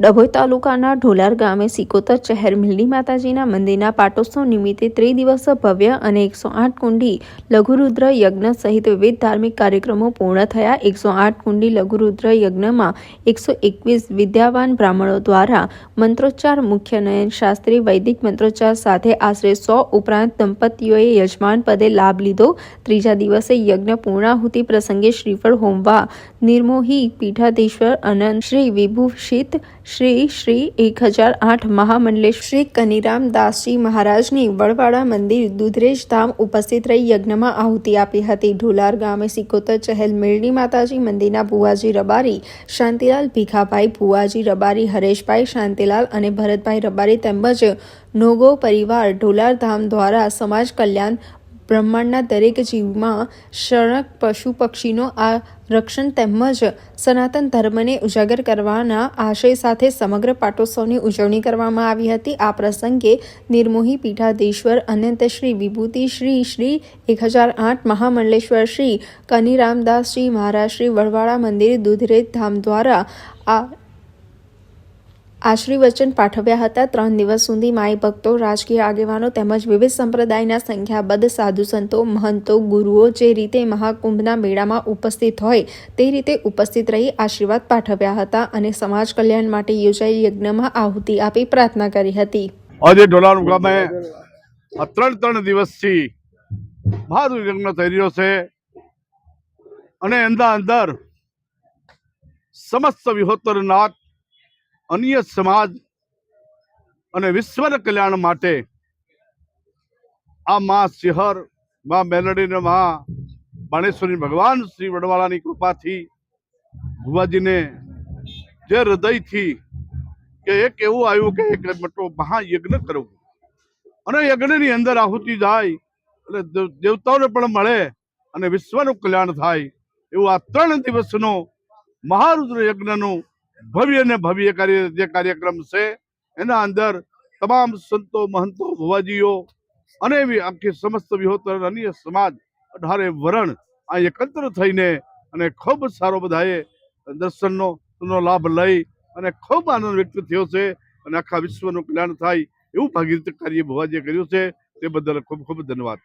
ડભોઈ તાલુકાના ઢોલાર ગામે સિકોતર ચહેર મિલની માતાજીના મંદિરના પાટોત્સવ નિમિત્તે ત્રિદિવસ ભવ્ય અને એકસો આઠ કુંડી લઘુરુદ્ર યજ્ઞ સહિત વિવિધ ધાર્મિક કાર્યક્રમો પૂર્ણ થયા. એકસો આઠ કુંડી લઘુરુદ્ર યજ્ઞમાં એકસો એકવીસ વિદ્યાવાન બ્રાહ્મણો દ્વારા મંત્રોચ્ચાર, મુખ્ય નયન શાસ્ત્રી, વૈદિક મંત્રોચ્ચાર સાથે આશરે સો ઉપરાંત દંપતીઓએ યજમાન પદે લાભ લીધો. ત્રીજા દિવસે યજ્ઞ પૂર્ણાહુતિ પ્રસંગે શ્રીફળ હોમવા નિર્મોહી પીઠાધીશ્વર અનંત શ્રી વિભૂષિત શ્રી શ્રી એક હજાર આઠ મહામંડલેશ શ્રી કનીરામ દાસજી મહારાજની વડવાડા મંદિર દુધરેજ ધામ ઉપસ્થિત રહી યજ્ઞમાં આહુતિ આપી હતી. ઢોલાર ગામે સિકોતર ચહેલ મેળની માતાજી મંદિરના ભુવાજી રબારી, શાંતિલાલ ભીખાભાઈ ભુવાજી રબારી, હરેશભાઈ શાંતિલાલ અને ભરતભાઈ રબારી તેમજ નોગો પરિવાર ઢોલાર ધામ દ્વારા સમાજ કલ્યાણ બ્રહ્માંડના દરેક જીવમાં શરણક પશુ પક્ષીનો આ રક્ષણ તેમજ સનાતન ધર્મને ઉજાગર કરવાના આશય સાથે સમગ્ર પાટોત્સવની ઉજવણી કરવામાં આવી હતી. આ પ્રસંગે નિર્મોહી પીઠાધીશ્વર, અનંત શ્રી વિભૂતિ શ્રી શ્રી એક હજાર આઠ મહામંડલેશ્વર શ્રી કનિરામદાસજી મહારાજ શ્રી વડવાળા મંદિર, દૂધરેજ ધામ દ્વારા આ આશીર્વચન પાઠવ્યા હતા. ત્રણ દિવસ સુધી માઈ ભક્તો, રાજકીય આગેવાનો તેમજ વિવિધ સંપ્રદાયના સંખ્યાબદ્ધ સાધુ સંતો, મહંતો, ગુરુઓ જે રીતે મહાકુંભના મેળામાં ઉપસ્થિત હોય તે રીતે ઉપસ્થિત રહી આશીર્વાદ પાઠવ્યા હતા અને સમાજ કલ્યાણ માટે યોજાયેલ યજ્ઞમાં આહુતિ આપી પ્રાર્થના કરી હતી. આજે ઢોલાણ ગામે ત્રણ ત્રણ દિવસથી મહાદુ યજ્ઞ થઈ રહ્યો છે અને એના અંદર સમસ્ત વિહોત્તરનાથ અન્ય સમાજ અને વિશ્વના કલ્યાણ માટે આ મા સિંહર મા મેલડીને મા બાણેશ્વરી ભગવાન શ્રી વડવાળાની કૃપાથી ભુવાજીને જે હૃદયથી કે એક એવું આવ્યું કે એક મોટો મહાયજ્ઞ કરવું. અને યજ્ઞની અંદર આહુતિ જાય એટલે દેવતાઓને પણ મળે અને વિશ્વનું કલ્યાણ થાય. એવું આ ત્રણ દિવસનો મહારુદ્ર યજ્ઞનું ભવ્ય ને ભવ્ય કાર્ય, જે કાર્યક્રમ છે, એના અંદર તમામ સંતો, મહંતો, ભુવાજીઓ અને આખી સમસ્ત વિહોતર અન્ય સમાજ અઢારે વરણ આ એકત્ર થઈને અને ખૂબ સારો બધાએ દર્શનનો લાભ લઈ અને ખૂબ આનંદ વ્યક્ત થયો છે અને આખા વિશ્વનું કલ્યાણ થાય એવું ભાગીરથ કાર્ય ભુવાજીએ કર્યું છે. તે બદલ ખૂબ ખૂબ ધન્યવાદ.